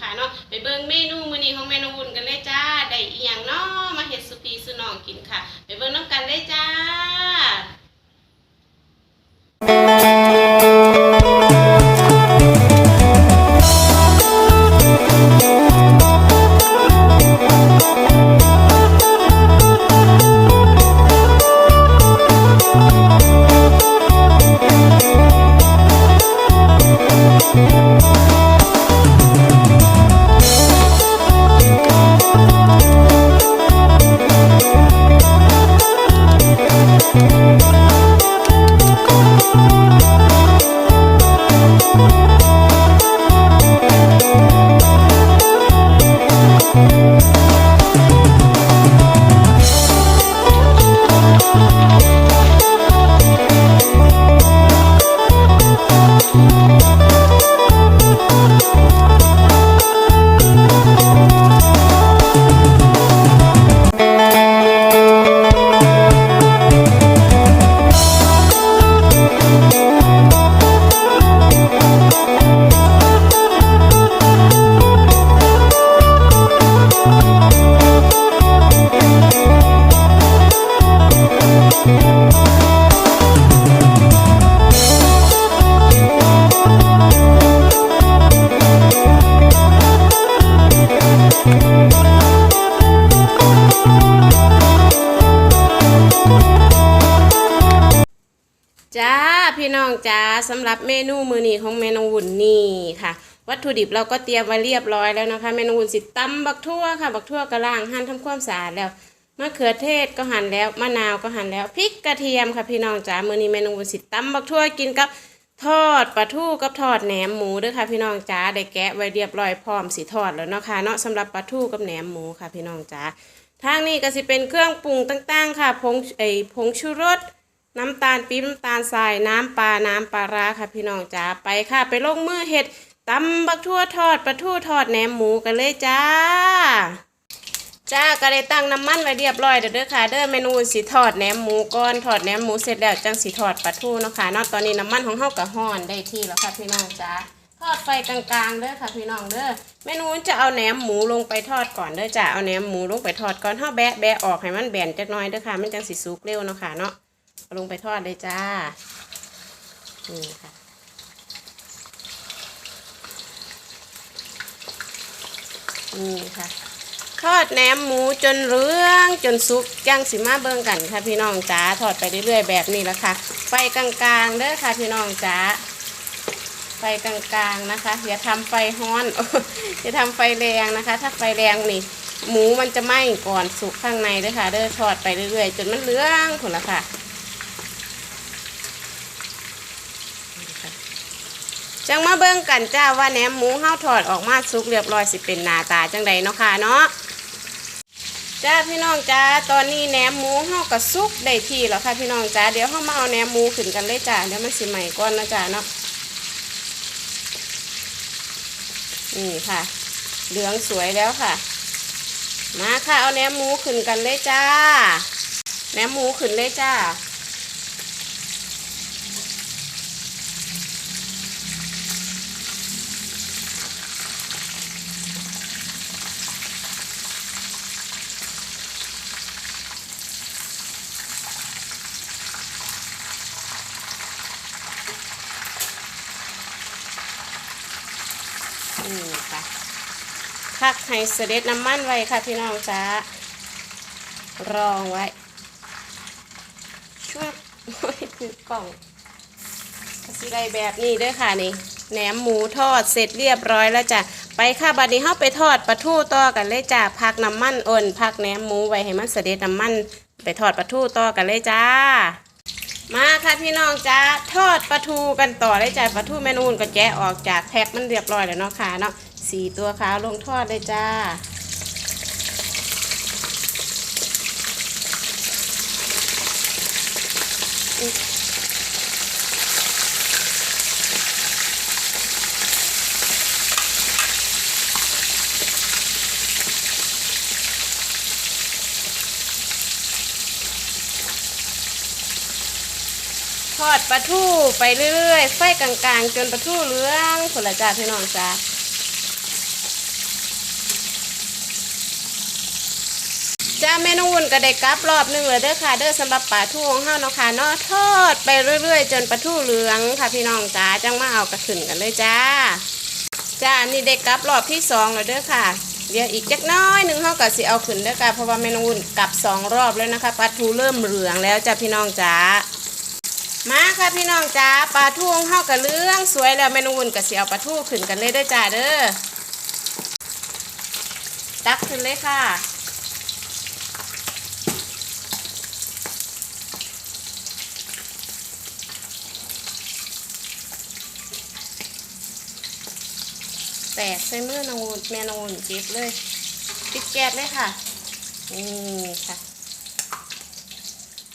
ค่ะเนาะไปเบิ่งเมนูมื้อนี้ของเมนูวุ่นกันเลยจ้าได้อีหยังเนาะมาเฮ็ดสุปีสุน้องกินค่ะ ไปเบิ่งน้ำ จ้ รับเมนูมือนี้ของเมนูวุ่นนี่ค่ะ วัตถุดิบเราก็เตรียมไว้เรียบร้อยแล้วนะคะ เมนูวุ่นสิตำบักทั่วค่ะ บักทั่วกระล่างหั่นทำความสะอาดแล้วมะเขือเทศก็หั่นแล้วมะนาวก็หั่นแล้วพริกกระเทียมค่ะพี่น้องจ้ามือนี้เมนูวุ่นสิตำบักทั่วกินกับทอดปลาทูกับทอดแหนมหมูด้วยค่ะพี่น้องจ้าได้แกะไว้เรียบร้อยพร้อมสีทอดแล้วเนาะค่ะเนาะสำหรับปลาทูกับแหนมหมูค่ะพี่น้องจ้าทางนี้ก็สิเป็นเครื่องปรุงต่างๆ ค่ะผงไอผงชูรส น้ำตาลปี๊บน้ำตาลทรายน้ำปลาน้ำปลาร้าค่ะพี่น้องจ๋าไปค่ะ ไปลงมือเห็ดตำบักทั่วทอดปลาทูทอดแหนมหมูกันเลยจ้า จ้าก็ได้ตั้งน้ำมันไว้เรียบร้อยเด้อค่ะ เด้อเมนูสีทอดแหนมหมูก่อนทอดแหนมหมูเสร็จแล้วจังสีทอดปลาทูเนาะค่ะเนาะตอนนี้น้ำมันของเฮากับห่อนได้ที่แล้วค่ะพี่น้องจ้าทอดไฟกลางๆเด้อค่ะพี่น้องเด้อเมนูจะเอาแหนมหมูลงไปทอดก่อนเด้อจ้าเอาแหนมหมูลงไปทอดก่อนเฮาแบะแบะออกให้มันแบนจักหน่อยเด้อค่ะมันจังสิสุกเร็วเนาะค่ะเนาะ ลงไปทอดเลยจ้า นี่ค่ะ นี่ค่ะ ทอดแหนมหมูจนเหลืองจนสุกย่างสิมาเบิ่งกันค่ะพี่น้องจ๋าทอดไปเรื่อยๆแบบนี้แหละค่ะ ไฟกลางๆเด้อค่ะพี่น้องจ๋าไฟกลางๆนะคะ อย่าทำไฟฮ้อน อย่าทำไฟแรงนะคะ ถ้าไฟแรงนี่หมูมันจะไหม้ก่อนสุกข้างในเด้อค่ะ เด้อทอดไปเรื่อยๆ จนมันเหลืองผลละค่ะ จังมาเบิ่งกันจ้าว่าแหนมหมูเฮาถอดออกมาสุกเรียบร้อยสิเป็นหน้าตาจังใดเนาะค่ะเนาะจ้าพี่น้องจ้าตอนนี้แหนมหมูเฮาก็สุกได้ที่แล้วค่ะพี่น้องจ้าเดี๋ยวเฮามาเอาแหนมหมูขึ้นกันเลยจ้าเดี๋ยวมันสิใหม่ก่อนนะจ้าเนาะนี่ค่ะ เหลืองสวยแล้วค่ะ มาค่ะเอาแหนมหมูขึ้นกันเลยจ้าแหนมหมูขึ้นเลยจ้า ให้เสด็จน้ำมันไว้ค่ะพี่น้องจ้ารองไว้ช่วยถือกล่องก็สิได้แบบนี้ด้วยค่ะนี่แหนมหมูทอดเสร็จเรียบร้อยแล้วจ้ะไปค่ะบัดนี้เฮาไปทอดปลาทูต่อกันเลยจ้ะพักน้ำมันอ่อนพักแหนมหมูไว้ให้มันเสด็จน้ำมัน ไปทอดปลาทูต่อกันเลยจ้า มาค่ะพี่น้องจ้าทอดปลาทูกันต่อเลยจ้าปลาทูแม่นูนก็แกะออกจากแพ็คมันเรียบร้อยแล้วเนาะค่ะเนาะ สีตัวขาวลงทอดเลยจ้า ทอดปลาทูไปเรื่อยๆไฟกลางๆ จนปลาทูเหลืองผลจ้าพี่น้องจ้า จ้าเมนูวุ่นก็ได้กลับรอบหนึงเลยเด้อค่ะ เด้อสำหรับปลาทูของเฮาเนาะค่ะเนาะทอดไปเรื่อยๆ จนปลาทูเหลืองค่ะพี่น้องจ้าจังมาเอากระขึ้นกันเลยจ้าจ้านี่ได้กลับรอบที่สองแล้วเด้อค่ะ เดี๋ยวอีกจักน้อยหนึ่งเฮาก็สิเอาขึ้นเด้อค่ะเพราะว่าเมนูวุ่นกลับสองรอบแล้วนะคะปลาทูเริ่มเหลืองแล้วจ้าพี่น้องจ้ามาค่ะพี่น้องจ้าปลาทูของเฮากับเรื่องสวยแล้วเมนูอุ่นกับเสียวปลาทูขึ้นกันเลยเด้อจ้าเด้อตักขึ้นเลยค่ะ แตกใส่มือนงอุ่นแม่นงอุ่นจิบเลยปิดแก๊สเลยค่ะนี่ค่ะ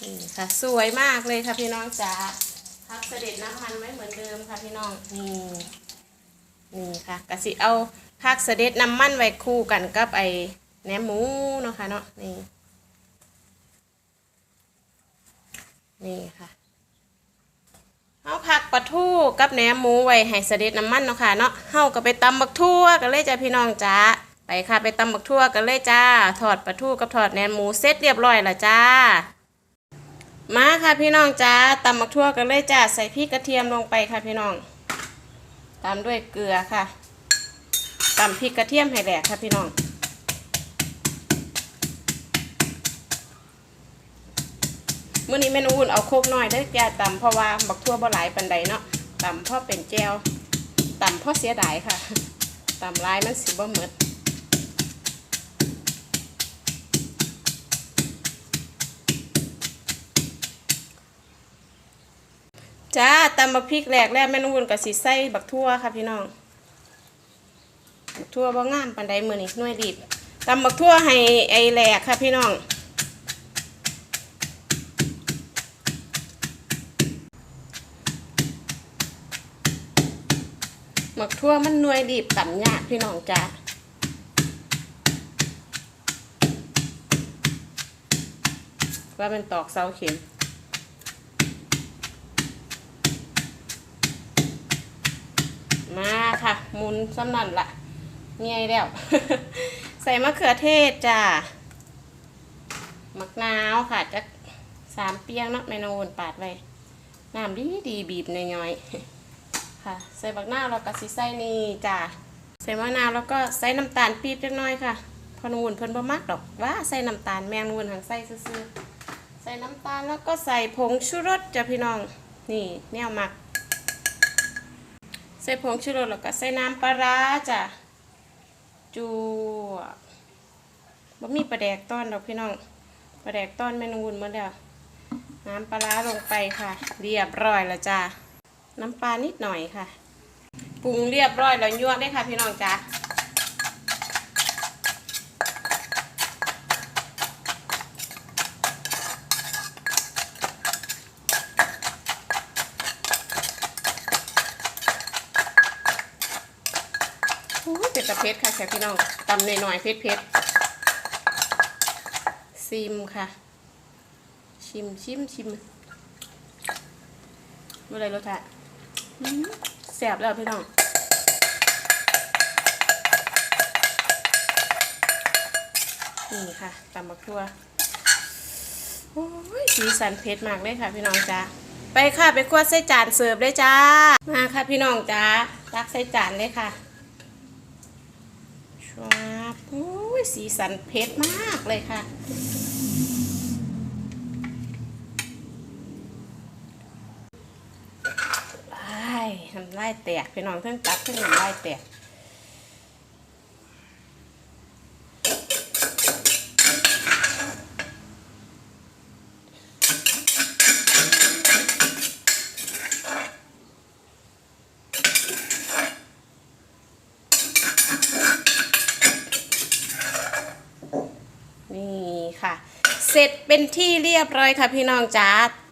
นี่ค่ะ สวยมากเลยค่ะพี่น้องจ๋าพักเสด็จน้ำมันไว้เหมือนเดิมค่ะพี่น้องนี่นี่ค่ะกะสิเอาพักเสด็จน้ำมันไว้คู่กันกับไอ้แหนมหมูเนาะค่ะเนาะนี่นี่ค่ะ ปลาทูกับแหนมหมูไว้ให้เสด็จน้ำมันเนาะค่ะเนาะเฮาก็ไปตำบักทั่วกันเลยจ้าพี่น้องจ้าไปค่ะไปตำบักทั่วกันเลยจ้าทอดปลาทูกับทอดแหนมหมูเสร็จเรียบร้อยแล้วจ้า มาค่ะพี่น้องจ้าตำมักทั่วกันเลยจ้าใส่พริกกระเทียมลงไปค่ะพี่น้องตามด้วยเกลือค่ะตำพริกกระเทียมให้แหลกค่ะพี่น้อง มื่อนี้เมนูอุ่นเอาโคกน้อยได้แก่ตำเพราะว่าบักทั่วบ่หลายปันใดเนาะตำเพราะเป็นแจวตำเพราะเสียดายค่ะตำลายมันสิบ่หมดจ้าตำบักพริกแหลกแล้วแม่นุ่นกับสีใส่บักทั่วค่ะพี่น้องบักทั่วบ่งามปานใดมือนี่น่วยดีดตำบักทั่วให้ไอแหลกค่ะพี่น้อง บักทั่วมันนวยดีบต่ำยากพี่น้องจ้าว่าเป็นตอกเสาเข็มมาค่ะมุนสำนันละเงียแล้ว ใส่มะเขือเทศจ้ามักนาวค่ะจะสามเปียงเนาะแมนูนปาดไว้น้ำดีดีบีบน้อยๆ ค่ะ ใส่บักนาวแล้วก็สิใส่นี่จ้าใส่มะนาวแล้วก็ใส่น้ำตาลปี๊บเล็กน้อยค่ะพอนูนเพิ่นบ่มักดอกว่าใส่น้ำตาลแมงนูนหังใส่ซื่อๆใส่น้ำตาลแล้วก็ใส่ผงชูรสจ้ะพี่น้องนี่แนวมัก ใส่ผงชูรสแล้วก็ใส่น้ำปลาร้าจ้ะจูบะมีปลาแดกต้อนดอกพี่น้องปลาแดกต้อนเมนูวุ่นมาแล้วน้ำปลาร้าลงไปค่ะ เรียบร้อยแล้วจ้า น้ำปลานิดหน่อยค่ะ ปรุงเรียบร้อยแล้วยั่วได้ค่ะพี่น้องจ้าเป็นตะเพ็ดค่ะแค่พี่น้องตำหน่อยๆเผ็ดๆซิมค่ะ ชิมชิมชิมเมื่อไรรสชาติ แสบแล้วพี่น้องนี่ค่ะตำบักทั่วโอ้ยสีสันเผ็ดมากเลยค่ะพี่น้องจ้าไปค่ะไปควดใส่จานเสิร์ฟเลยจ้า มาค่ะพี่น้องจ้าตักใส่จานเลยค่ะชวาบโอ้ยสีสันเผ็ดมากเลยค่ะ ไอ้ทำลายแตกพี่น้องเพิ่งตักเพิ่งทำลายแตกนี่ค่ะเสร็จเป็นที่เรียบร้อยค่ะพี่น้องจ๋า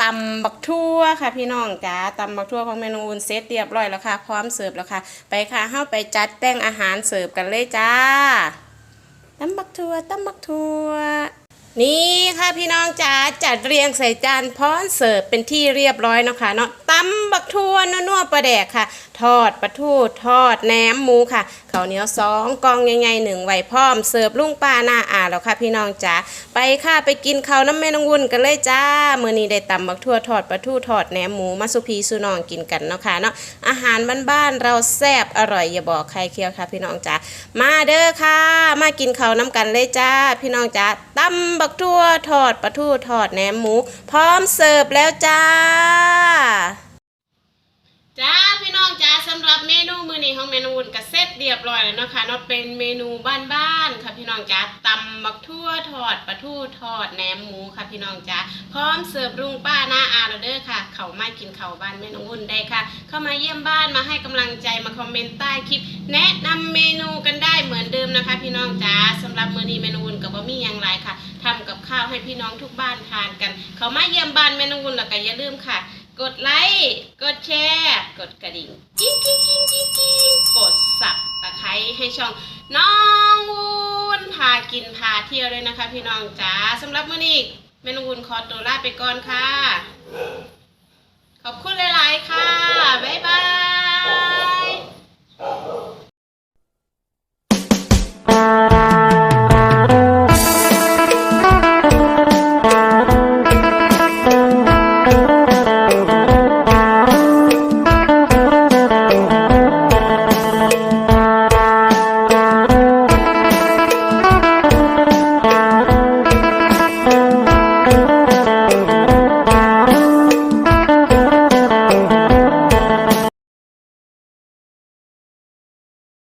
ตำบักทั่วค่ะพี่น้องจ้าตำบักทั่วของเมนูอุ่นเซตเรียบร้อยแล้วค่ะ พร้อมเสิร์ฟแล้วค่ะ ไปค่ะเข้าไปจัดแต่งอาหารเสิร์ฟกันเลยจ้าตำบักทั่วตำบักทั่ว นี่ค่ะพี่น้องจ๋าจัดเรียงใส่จานพร้อมเสิร์ฟเป็นที่เรียบร้อยเนาะค่ะเนาะตำบักทั่วนัวๆปลาแดกค่ะ ทอดปลาทูทอดแหนมหมูค่ะข้าวเหนียวสองกองใหญ่ๆหนึ่งไว้พร้อมเสิร์ฟลุงป้าหน้าอาแล้วค่ะพี่น้องจ๋าไปค่ะไปกินข้าวน้ำแม่นงวุ่นกันเลยจ้าเมื้อนี้ได้ตำบักทั่วทอดปลาทูทอดแหนมหมูมาสุพีสุนองกินกันเนาะค่ะเนาะอาหารบ้านๆเราแซ่บอร่อยอย่าบอกใครเคี้ยวค่ะ พี่น้องจ๋ามาเด้อค่ะ มากินข้าวน้ำกันเลยจ้า พี่น้องจ๋าตำบักทั่วทอดปลาทูทอดแหนมหมู พร้อมเสิร์ฟแล้วจ้า จ้าพี่น้องจ้าสำหรับเมนูมื้อนี้ของเมนูวุ่นก็เสร็จเรียบร้อยแล้วนะคะเนาะเป็นเมนูบ้านๆค่ะพี่น้องจ้าต บักทั่วทอดปลาทูทอดแหนมหมูค่ะพี่น้องจ้าพร้อมเสิร์ฟลุงป้าหน้าอาแล้วเด้อค่ะ เขามากินเขาบ้านเมนูวุ่นได้ค่ะ เข้ามาเยี่ยมบ้านมาให้กำลังใจมาคอมเมนต์ใต้คลิป แนะนำเมนูกันได้เหมือนเดิมนะคะ พี่น้องจ้าสำหรับมื้อนี้เมนูวุ่นก็บ่มีอย่างไรค่ะทำกับข้าวให้พี่น้องทุกบ้านทานกัน เขามาเยี่ยมบ้านเมนูวุ่นแล้วก็อย่าลืมค่ะ กดไลค์ กดแชร์ กดกระดิ่งกิ๊งกิ๊งกิ๊งกิ๊งกิ๊งกดสับตะไคร้ให้ช่องน้องวุ้นพากินพาเที่ยวเลยนะคะ พี่น้องจ๋าสำหรับมื้อนี้เมนูวุ้นคอตัวลาไปก่อนค่ะ ขอบคุณหลาย ๆ ค่ะ บ๊ายบาย